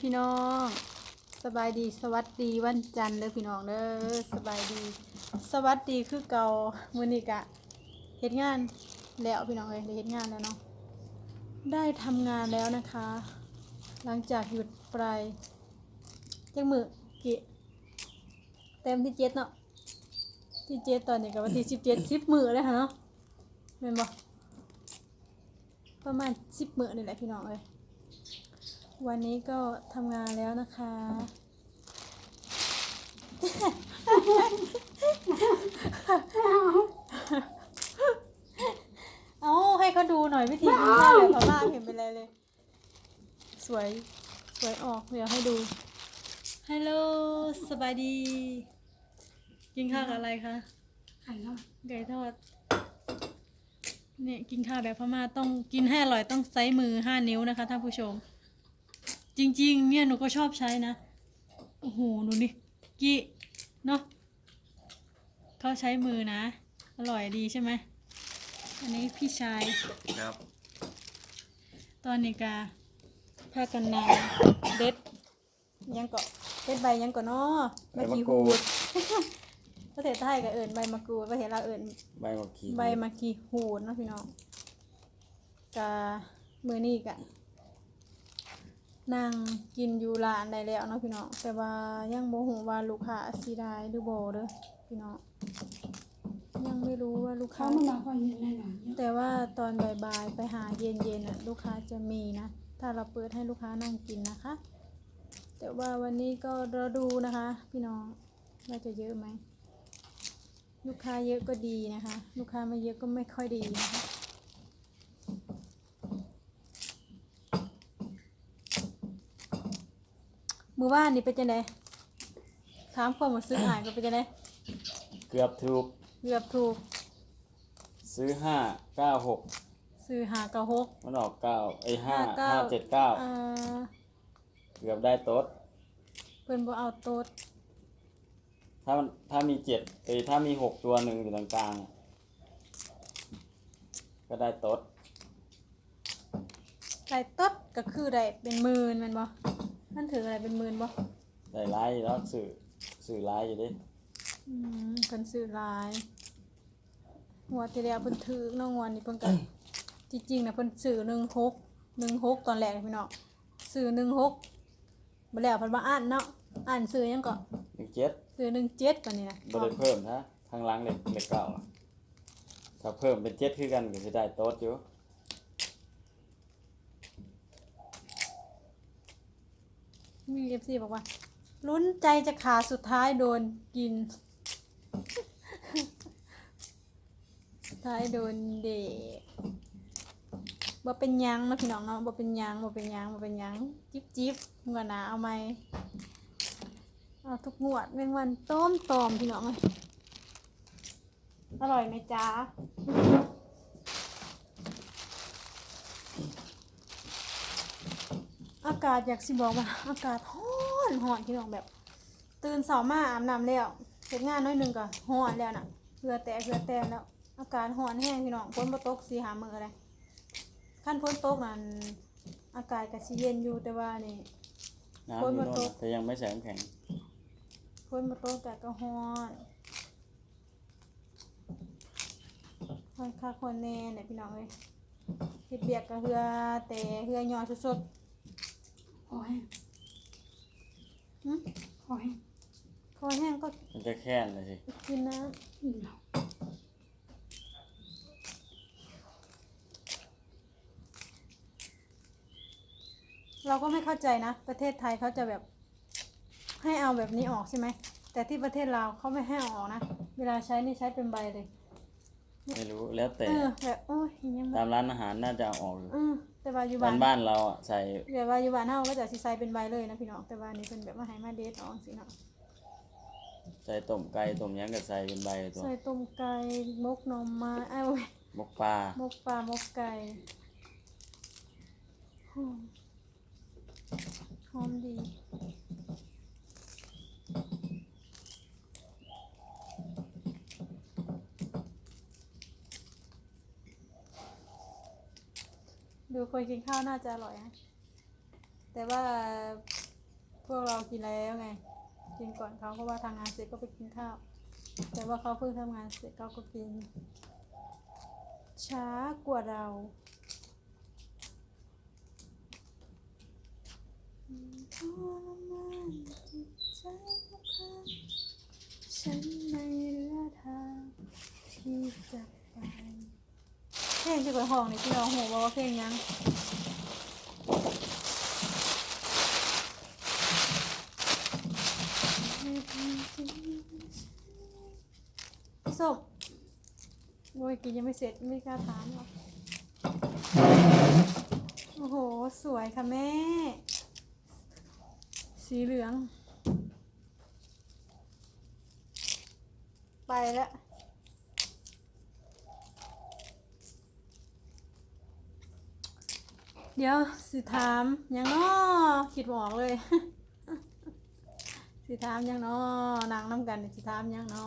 พี่น้องสบายดีสวัสดีวันจันทร์เด้อพี่น้องเด้อสบายดี สวัสดีคือเก่ามื้อนี้กะเฮ็ดงานแล้วพี่น้องเอ้ยได้เฮ็ดงานแล้วเนาะได้ทำงานแล้วนะคะ หลังจากหยุดไปจังมือกี่เต็มที่เจ็ดเนาะที่เจ็ดตอนนี้ก็วันที่สิบเจ็ดสิบมือเลยค่ะเนาะแม่นบ่ประมาณสิบมือนี่แหละพี่น้องเอ้ย วันนี้ก็ทำงานแล้วนะคะ เอาให้เขาดูหน่อยวิธีกินข้าวแบบพม่าเห็นเป็นไรเลย สวย สวยออก เดี๋ยวให้ดู ฮัลโหล สบายดี กินข้าวกับอะไรคะ ไข่ทอดไก่ทอดเนี่ยกินข้าวแบบพม่าต้องกินให้อร่อยต้องใช้มือห้านิ้วนะคะท่านผู้ชม จริง ๆ เนี่ยหนูก็ชอบใช้นะโอ้โหดูนี่กี้เนาะเขาใช้มือนะ อร่อยดีใช่ไหมอันนี้พี่ชายครับตอนนี้กาพากันนาเด็ดยังเกาะเด็ดใบยังเกาะเนาะใบกีหูดประเทศไทยก็เอิญใบมะกรูดประเทศเราวเอิญใบมะขีใบมะกีหูดเนาะพี่น้องกะมือนี่กะ นั่งกินอยู่ร้านได้แล้วเนาะพี่น้องแต่ว่ายังโมโหว่าลูกค้าสีได้หรือโบเด้อพี่น้องยังไม่รู้ว่าลูกเขาค้ามามาคอยเย็นแน่นอนเยอะแต่ว่าตอนบ่ายๆไปหาเย็นๆน่ะลูกค้าจะมีนะ ถ้าเราเปิดให้ลูกค้านั่งกินนะคะ แต่ว่าวันนี้ก็รอดูนะคะ พี่น้องว่าจะเยอะไหม ลูกค้าเยอะก็ดีนะคะ ลูกค้าไม่เยอะก็ไม่ค่อยดีนะคะ มือว่านนี่เป็นจังไดถามความรู้สึกอ่านก็เป็นจังไดเกือบถูกเกือบถูกซื้อห้าเก้าหกซื้อหากระหกมันออกเก้าไอ้ห้าห้าเก้าห้าเจ็ดเก้าอ่าเกือบได้โต๊ดเพิ่นบ่เอาโต๊ดถ้ามันถ้ามีเจ็ดไอ้ยถ้ามีหกตัวหนึ่งอยู่ตรงกลางอะก็ได้โต๊ดได้โต๊ดก็คือได้เป็นหมื่นแม่นบ่ มันถืออะไรเป็นหมื่นบ่ได้ไลายแล้วสื่อสื่อไลายอยู่ดิอืมเพิ่นซื้อหลายหัวที่แล้วเพิ่นถือน้องงวนนี่เพิ่นก็ จริงๆนะเพิ่นซื้อ16 16ตอนแรกพี่น้องซื้อ16บ่แล้วเพิ่นมาอ่านเนาะอ่านซื้อหยังก็หนึ่งเจ็ดซื้อ17ปานนี้นะบ่ได้เพิ่มนะทางหล้างเล็กเล็กเก้าอะถ้าเพิ่มเป็นเจ็ดคือกันก็จะได้โต๊ดอยู่ มี FC บอกว่า ลุ้นใจจะขาดสุดท้ายโดนกิน สุดท้ายโดนเด็กบ่เป็นยังนะพี่น้องเนาะบ่เป็นยังบ่เป็นยังบ่เป็นยังจิ๊บจิ๊บงวดหนาเอาไหมเอาทุกงวดแมงวันต้มตอมพี่น้องเอ้ยอร่อยไหมจ๊ะากาศอยากสิบอกว่าอากาศร้อนร้อนพี่น้องแบบ ตื่นเช้ามาอาบน้ำแล้วเสร็จงานน้อยหนึงก็ร้อนแล้วน่ะเหือแตกเหือแตกแล้ว อากาศร้อนแห้งพี่น้องฝนบ่ตกสิหามื้อเลยขั้นฝนตกนั่นอากาศก็สิเย็นอยู่แต่ว่านี่ น้ำฝอนยู่มาโน่นตกนะแต่ยังไม่ใส่น้ำแข็งฝนบ่ตกแต่ก็ร้อนร้อนคักร้อนแน่เนี่ยพี่น้องเอ้ยเฮ็ดเบียกก็เหือแต่เหือย่อสุดค อแห้งๆหึคอแห้งคอแห้งก็มันจะแค้นเลยสิกินน้อืมแล้วำเราก็ไม่เข้าใจนะ ประเทศไทยเขาจะแบบ ให้เอาแบบนี้ออกใช่ไหม แต่ที่ประเทศลาวเขาไม่ให้เอาออกนะ เวลาใช้นี่ใช้เป็นใบเลย ไม่รู้แล้วแต่ เออแบบโอ้ยยังตามร้านอาหารน่าจะเอาออกอยู่เออแต่ว่าอยู่บ้าบ้านน บ้านเราอะใส่เดี๋ยวว่าอยู่บ้านเฮาก็จะสิใส่เป็นใบเลยนะพี่น้องแต่ว่านี่เป็นแบบว่าให้มาเดทออกสิเนาะใส่ต้มไก่ต้มหยังก็ใส่เป็นใบตัวใส่ต้มไก่มกหน่อไม้อ้าวเว้ยมกปลา มกปลามกไก่หอมหอมดี ดูคนกินข้าวน่าจะอร่อยนะแต่ว่ากินแล้วไง กินก่อนเขาเพราะว่าทางงานเสร็จก็ไปกินข้าว แต่ว่าเขาเพิ่งทำงานเสร็จเขาก็กิน ช้ากว่าเราทรมานจิตใจทุกครั้งฉันไม่เหลือทางที่จะไป เพลงที่เปิดห้องนี่พี่น้องหูบอกว่าเพลงยังพี่ศพโอ้ยกินยังไม่เสร็จไม่กล้าถามหรอกโอ้โห สวยค่ะแม่ สีเหลือง ไปแล้ว เดี๋ยวสิถามยังนอคิดบอกเลย สิถามยังนอนางน้ำกันสิถามยังนอ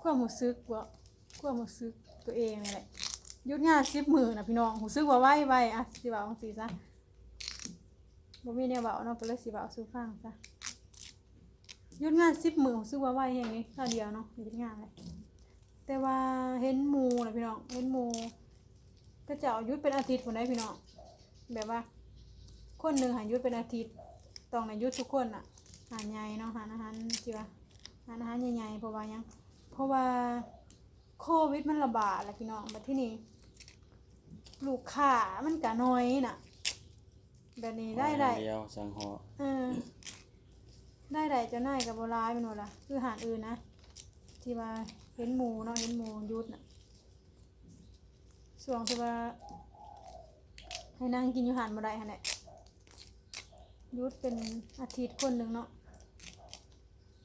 ความรู้สึกว่าความรู้สึกตัวเองนี่แหละยุดงานสิบมือนะพี่น้องรู้สึกว่าไวไวอะสิบ่าวของสีซะบ่มีแนวเบาเนาะก็เลยสิบ่าวสู้ฟังซะยุดงานสิบมือรู้สึกว่าไวอย่างนี้คราวเดียวเนาะยุดงานเลย แต่ว่าเห็นหมูนะพี่น้องเห็นหมูก็จะเอาหยุดเป็นอาทิตย์คนได้พี่น้องแบบว่า คนหนึ่งหายุดเป็นอาทิตย์ต้องในยุดทุกคนอะหาใหญ่เนาะหาอาหารเจือหาอาหารใหญ่ๆเพราะว่าหยังเพราะว่าโควิดมันระบาดแหละพี่น้องมาที่นี่ลูกค้ามันกะน้อยน่ะแบบนี้ได้ได้เดียวสังหอเออได้ได้เจะนายกับโบรายเป็นหมดละคือหารอื่นนะที่ว่า เห็นหมูเนาะเห็นหมูยุดน่ะส่วนที่ว่า ให้นั่งกินอยู่หานบ่ได้หั่นแหละยุดเป็นอาทิตย์คนหนึ่งเนาะ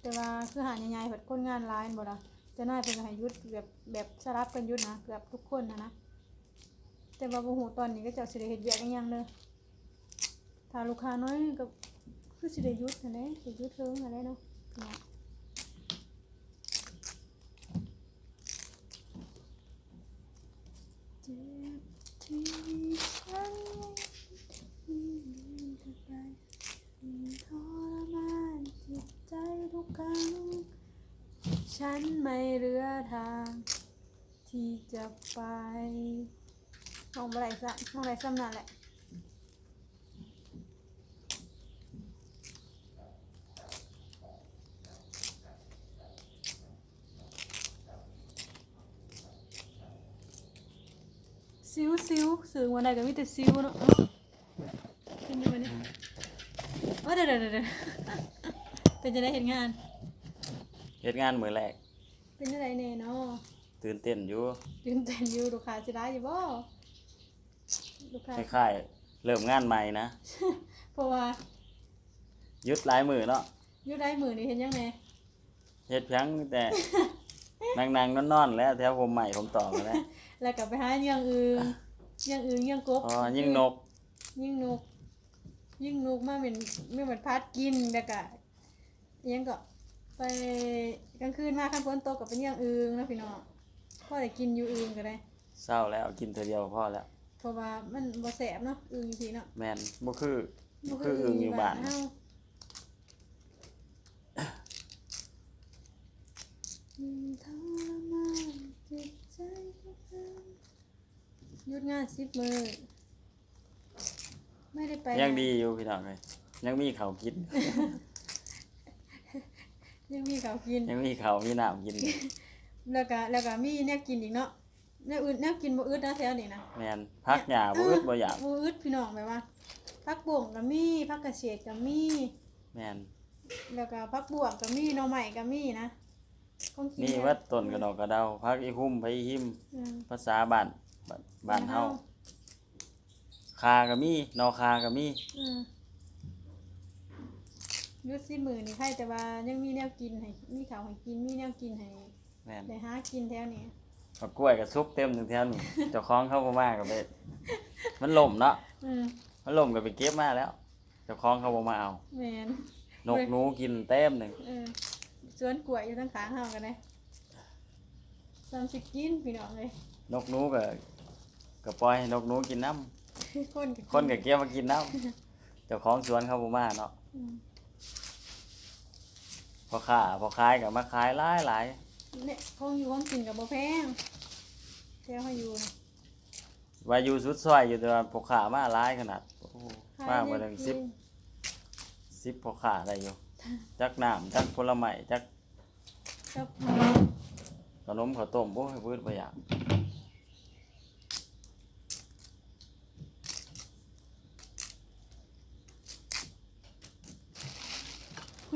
แต่ว่าคือหาใหญ่ๆแบบคนงานร้ายบ่ล่ะจะน่าเป็นให้ยุดแบบแบบสลับกันยุดนะเกือบทุกคนนะนะแต่ว่าบ่ฮู้ตอนนี้ก็จะสิได้เฮ็ดเวียกอีหยังเด้อถ้าลูกค้าน้อยก็คือสิได้ยุดนั่นแหละสิยุดเทิงนั่นแหละเนาะพี่น้องเจ็บที่ ฉันไปทรมานจิตใจทุกครั้งฉันไม่เรือทาง ที่จะไปห้องอะไรซะห้องอะไรซ้ำนั่นแหละ ซิ วซิวสื่อวันใดก็มีแต่ซิวเนาะเอ้าขึ้นไปวันนี้โอ้เดี๋ยวเดี๋ยวเดี๋ยวเดี๋ยวเป็นจะได้เห็นงาน เฮ็ดงานมื้อแรก เป็นอะไรแน่เนาะตื่นเต้นอยู่ตื่นเต้นอยู่ลูกค้าจะได้อยู่บ่ลูกค้าคล้ายๆเริ่มงานใหม่นะ เพราะว่าหยุดหลายมื้อเนาะอยู่ได้มือนี่เห็นยังไงเฮ็ดเพียงแต่นั่งๆนอนๆแล้วแถวผมใหม่ผมต่อมาแล้วแล้วกลับไปหาอย่างอื่นอ ย่างอื่นอย่างกบอ๋อยิ่งนก ยิ่งนก ยิ่งนกมาเป็นไม่เหมือนพัดกินแล้วก็อิหยังก็ไปกลางคืนมาคันฝนตกกับเป็นอย่างอื่นนะพี่น้องพ่อได้กินอยู่อื่นก็ได้เศร้าแล้วกินเทื่อเดียวพอแล้วเพราะว่ามันบ่แสบเนาะอื่นอยู่พี่เนาะแม่นบ่คือบ่คืออึ่งอยู่บ้านเฮาอืมทรมานจิตใจทุกครั้งห ยุดงานสิบมือ ไม่ได้ไปยังไหนดีอยู่พี่น้องเอ้ยยังมีข้าวกิน ยังมีเขาวกิน ยังมีข้าวมีน้ำกิน แล้วก็แล้วก็มีแนวกินอีกเนาะแนวอื่นแนวกินบ่อึดนะแถวนี้นะแม่นพักหญ้าบ่อึดบ่อยากบ่อึดพี่น้องแบบว่าผักบ่งก็มีผักกระเฉดก็มีแม่นแล้วก็ผักบวบก็มีหน่อไม้ก็มีนะของกินี่วัดต้นกระดอกกระเดาพักอีหุ่มไปหิมอืมภาษาบ้าน บ้านบ้านเฮาคาก็มีนอคาก็มีอืมยุดสิมือนี่ใครแต่ว่ายังมีแนวกินให้มีข้าวให้กินมีแนวกินให้แม่นได้หากินแถวนี้ผักกล้วยกับซุปเต็มถึงแถวนี้ เจ้าของเข้าบ่มาก็ไปมันล่มเนาะอืมมันล่มก็ไปเก็บมาแล้ว เจ้าของเขาบ่มาเอาแม่นนกหนูกินเต็มหนึ่งเออสวนกล้วยอยู่ทางข้างเฮากันเลยซ้ำสิกินพี่น้องเลยนกหนูก็ ก็ปล่อยให้นกหนูกินน้คนกับคนก็เกี่ยวมากินน้ำเจ้าของสวนเขาบ่มาเนาะอืมพอค้าพอขายก็มาขายหลายหลายเนี่ยของอยู่ของกินกับบ่แพงแค่เขาอยู่นะว่าอยู่สุดซอยอยู่แต่ว่าพอค้ามาหลายขนาดโอ้โหขายมาได้บ่ถึงกิ10น10พอค้าได้อยู่ จักน้ำจักผลไม้จักกับขนมข้าวต้มโอ้ยพืดบ่อยา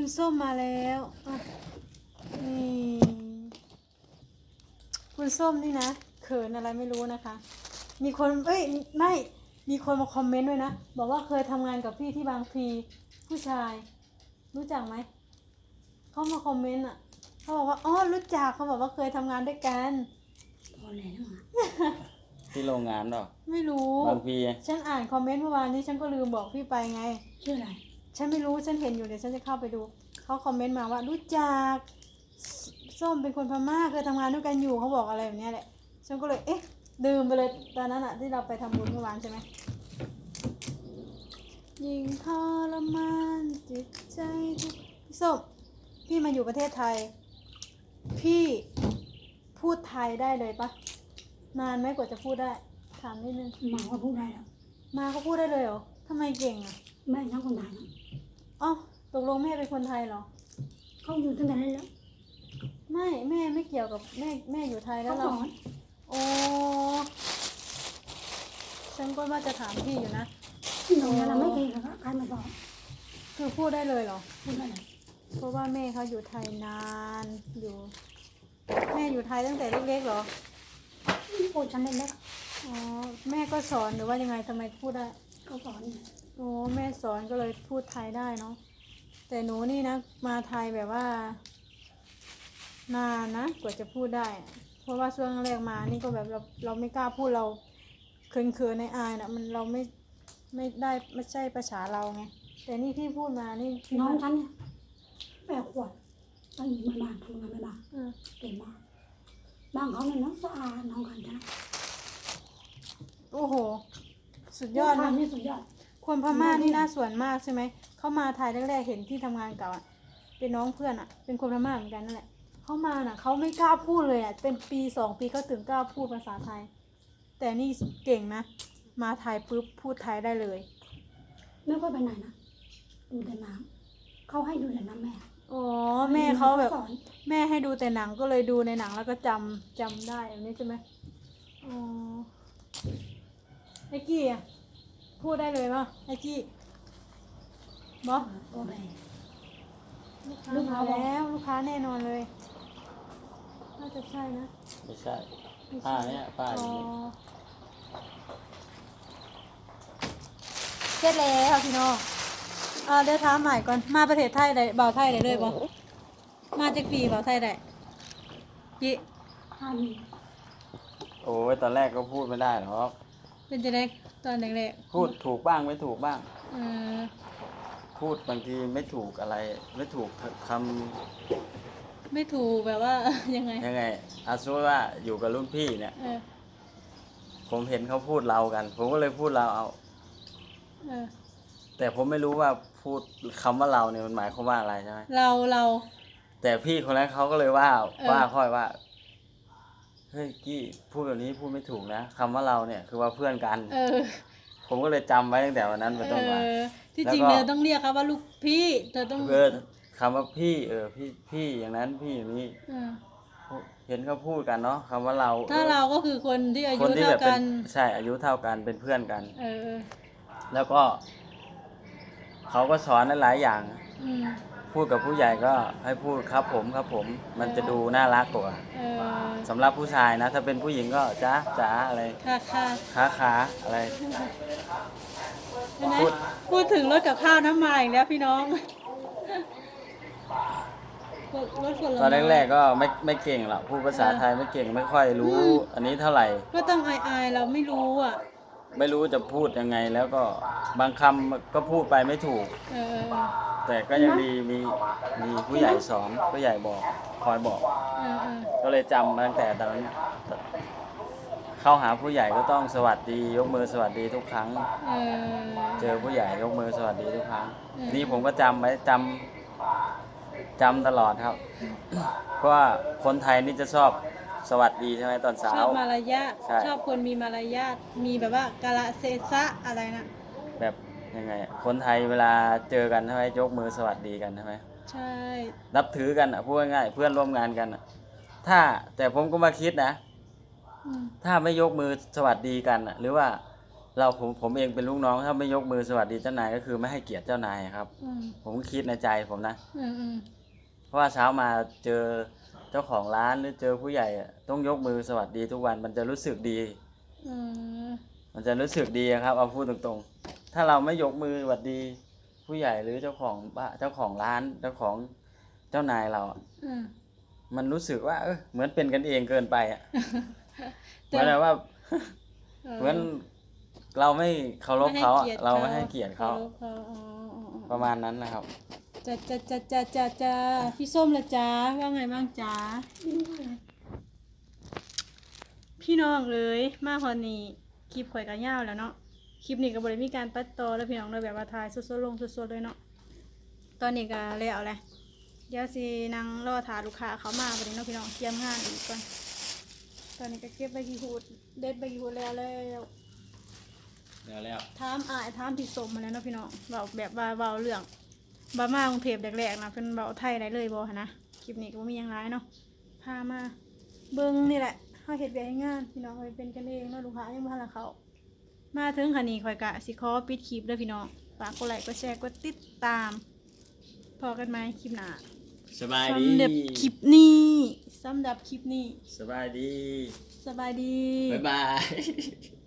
คุณส้มมาแล้วอะนี่คุณส้มนี่นะเขินอะไรไม่รู้นะคะ มีคนเอ้ยไม่มีคนมาคอมเมนต์ด้วยนะ บอกว่าเคยทำงานกับพี่ที่บางพลีผู้ชาย รู้จักไหมเขามาคอมเมนต์อะเขาบอกว่าอ๋อรู้จักเขาบอกว่าเคยทำงานด้วยกันพอแล้วนะที่โรงงานเนาะไม่รู้บางพีฉันอ่านคอมเมนต์เมื่อวานนี้ฉันก็ลืมบอกพี่ไปไง ชื่ออะไร ฉันไม่รู้ฉันเห็นอยู่เดี๋ยวฉันจะเข้าไปดู เขาคอมเมนต์มาว่ารู้จักสส้มเป็นคนพม่าเคยทำงานด้วยกันอยู่เขาบอกอะไรแบบเนี้ยแหละ ฉันก็เลยเอ๊ะดื่มไปเลยตอนนั้นอะที่เราไปทำบุญเมื่อวานใช่ไหมยิงทรมานจิตใจทุกพี่ส้มพี่มาอยู่ประเทศไทย พี่พูดไทยได้เลยปะนานไหมกว่าจะพูดได้ถามนิดนึงหมาว่าพูดได้แล้วมาเขาพูดได้เลยเหรอทำไมเก่งอะแม่ทั้งคนไทยนะ อ๋อตกลงแม่เป็นคนไทยเหรอ เขาอยู่ตั้งแต่เล็กแล้วไม่แม่ไม่เกี่ยวกับแม่แม่อยู่ไทยแล้เขาวสเรา อนโอ้ ฉันก็ว่าจะถามพี่อยู่นะ ที่โรงเรียนเราไม่เคยกับใครมาสอนคือพูดได้เลยเหรอ พูดได้เลยเพราะว่าแม่เขาอยู่ไทยนานอยู่ แม่อยู่ไทยตั้งแต่เล็กๆเหรอ พูดฉันเล็กอ๋อ แม่ก็สอนหรือว่ายังไงทำไมพูดได้ ๆเขาสอนเนี่ย โอ้แม่สอนก็เลยพูดไทยได้เนาะแต่หนูนี่นะ มาไทยแบบว่า นานนะกว่าจะพูดได้อะเพราะว่าช่วงแรกมานี่ก็แบบเราเราไม่กล้าพูดเราเขินๆในอายนะมันเราไม่ไม่ได้ไม่ใช่ภาษาเราไงแต่นี่พี่พูดมานี่พี่น้องว่าฉันเนี่ยแปดขวดตั้งอยู่ไม่บ้านทำงานไม่บ้านเออเก่งมากบ้านเขาเนี่ยน้องสะอาดน้องกันนะโอ้โห สุดยอดทานะนนี่สุดยอด คนพม่านี่น่าสวนมากใช่ไหม เขามาไทยแรกๆเห็นที่ทำงานเก่าอะ เป็นน้องเพื่อนอะ เป็นคนพม่าเหมือนกันนั่นแหละ เขามาน่ะเขาไม่กล้าพูดเลยอะ เป็นปีสองปีเขาถึงกล้าพูดภาษาไทย แต่นี่เก่งนะ มาไทยปุ๊บพูดไทยได้เลย ไม่ค่อยไปไหนนะดูแต่น้ำเขาให้ดูแต่น้ำแม่อ๋อ แม่เขาแบบ สอนแม่ให้ดูแต่หนังก็เลยดูในหนังแล้วก็จำจำได้แบบนี้ใช่ไหมอ๋อไอ้กี้อะ พูดได้เลยป่ะไอ้กี้บอสโอเคลูกลูกค้าค้าบอกแล้วลูกค้าแน่นอนเลย น่าจะใช่นะ ไม่ใช่ไม่ป้าใช่เนี่ยป้าอยู่นี่อ๋อเสร็จแล้วพี่น้องอ่าเดี๋ยวถามใหม่ก่อน มาประเทศไทยได้บ่าวไทยได้เลยบ่มาจากปีบ่าวไทยได้ยี่ห้ามีโอ้ยตอนแรกก็พูดไม่ได้หรอก เป็นจะได้ตอนแรกพูดถูกบ้างไม่ถูกบ้าง ๆเออพูดบางทีไม่ถูกอะไร ไม่ถูกคำไม่ถูกแบบว่า ยังไง ยังไงอาสมมติว่าอยู่กับรุ่นพี่เนี่ย เออ ผมเห็นเขาพูดเรากัน ผมก็เลยพูดเราเอา เออ แต่ผมไม่รู้ว่าพูดคำว่าเราเนี่ยมันหมายความว่าอะไรใช่ไหมเราเรา แต่พี่คนนั้นเขาก็เลยว่าเออ ว่าค่อยว่า เฮ้ยกี้พูดแบบนี้พูดไม่ถูกนะคำว่าเราเนี่ยคือว่าเพื่อนกัน เออผมก็เลยจำไว้ตั้งแต่วันนั้นเป็นต้นมา เออที่แล้วจริงก็ เธอต้องเรียกครับว่าลูกพี่เธอต้องเออคำว่าพี่เออพี่พี่อย่างนั้นพี่อย่างนี้เออเห็นเขาพูดกันเนาะคำว่าเราถ้าออเราก็คือคนที่อาคยุนที่เท่าแบบเป็กันนใช่อายุเท่ากันเป็นเพื่อนกัน เออแล้วก็เขาก็สอนหลายๆอย่าง อืม พูดกับผู้ใหญ่ก็ให้พูดครับผมครับผม มันจะดูน่ารักกว่าเออสำหรับผู้ชายนะ ถ้าเป็นผู้หญิงก็จ้าจ๋าอะไรค่ะค่ะขาขาอะไรเห็นไหมพูด พูดถึงรถกับข้าวน้ำมาอีกแล้วพี่น้องรถรถผลไม้ตอนแรกๆก็ไม่ไม่เก่งหรอกพูดภาษาไทยไม่เก่งไม่ค่อยรู้ อันนี้เท่าไหร่ ก็ต้องอายอายๆเราไม่รู้อะ ไม่รู้จะพูดยังไง แล้วก็บางคำก็พูดไปไม่ถูก เออแต่ก็ยังดีมีมีผู้ใหญ่สอนผู้ใหญ่บอกคอยบอก เออเออก็เลยจำมาตั้งแต่ตอนนั้นคเข้าหาผู้ใหญ่ก็ต้องสวัสดี ยกมือสวัสดีทุกครั้ง เออ เจอผู้ใหญ่ยกมือสวัสดีทุกครั้ง อืม นี่ผมก็จำไว้จำจำตลอดครับ เพราะว่าคนไทยนี่จะชอบ สวัสดีใช่ไหมตอนเช้า ชอบมารยาทใช่ ชอบคนมีมารยาทมีแบบว่ากาละเซซะอะไรนะแบบยังไงอะคนไทยเวลาเจอกันใช่ไหมยกมือสวัสดีกันใช่ไหมใช่ นับถือกันอะพูดง่ายๆเพื่อนร่วมงานกันอะ ถ้าแต่ผมก็มาคิดนะ อืมถ้าไม่ยกมือสวัสดีกันอะ หรือว่าเราผมผมเองเป็นลูกน้อง ถ้าไม่ยกมือสวัสดีเจ้านายก็คือไม่ให้เกียรติเจ้านายครับ อืมผมก็คิดในใจผมนะ อืมอืมเพราะว่าเช้ามาเจอ เจ้าของร้านหรือเจอผู้ใหญ่อะต้องยกมือสวัสดีทุกวันมันจะรู้สึกดี อืมมันจะรู้สึกดีอะครับเอาพูดตรงๆ ถ้าเราไม่ยกมือสวัสดี ผู้ใหญ่หรือเจ้าของบ้านเจ้าของร้านเจ้าของเจ้านายเราอะอืม มันรู้สึกว่าเออเหมือนเป็นกันเองเกินไปอะเหแต่มือนแบบว่าเเหมือนเราไม่เคารพเขาอะไม่ให้กียติเราไม่ให้เกียรติเขา ครพเขาอ๋ออ๋ออ๋อ ประมาณนั้นนะครับ จ้าจ้าจ้าจ้าจ้าจ้าพี่ส้มละจ้าว่าไงบ้างจ้าพี่น้องเลยมาพอนี้คลิปข่อยกันยาวแล้วเนาะคลิปนี้ก็บริมีการตัดต่อแล้วพี่น้องเลยแบบว่าถ่ายสดๆลงสดๆเลยเนาะตอนนี้ก็แล้วแหละเดี๋ยวสินั่งรอถาลูกค้าเขามาวันนี้เนาะพี่น้องเตรียมงานอีกก่อนตอนนี้ก็เก็บใบกีหูดเด็ดใบกีหูดแล้วแล้ว แล้วแล้วถามอายถามพี่สมมาแล้วเนาะพี่น้องเบาแบบว่าเบาเรื่องบามากรุงเทพแรกๆนะเป็นเบาไทยได้เลยบ่หั้นนะคลิปนี้ก็บ่มีหยังร้ายเนาะพามาเบิ่งนี่แหละเฮาเฮ็ดเวียกให้งานพี่น้องเอ้ยเป็นกันเองเนาะลูกค้ายังบ่ทันละเขามาถึงคันนี้ข่อยกะสิขอปิดคลิปเด้อพี่น้องฝากกดไลค์กดแชร์กดติดตาม พอกันไหมคลิปหน้าสบายดีสำหรับคลิปนี้สำหรับคลิปนี้ สบายดี สบายดี บ๊ายบาย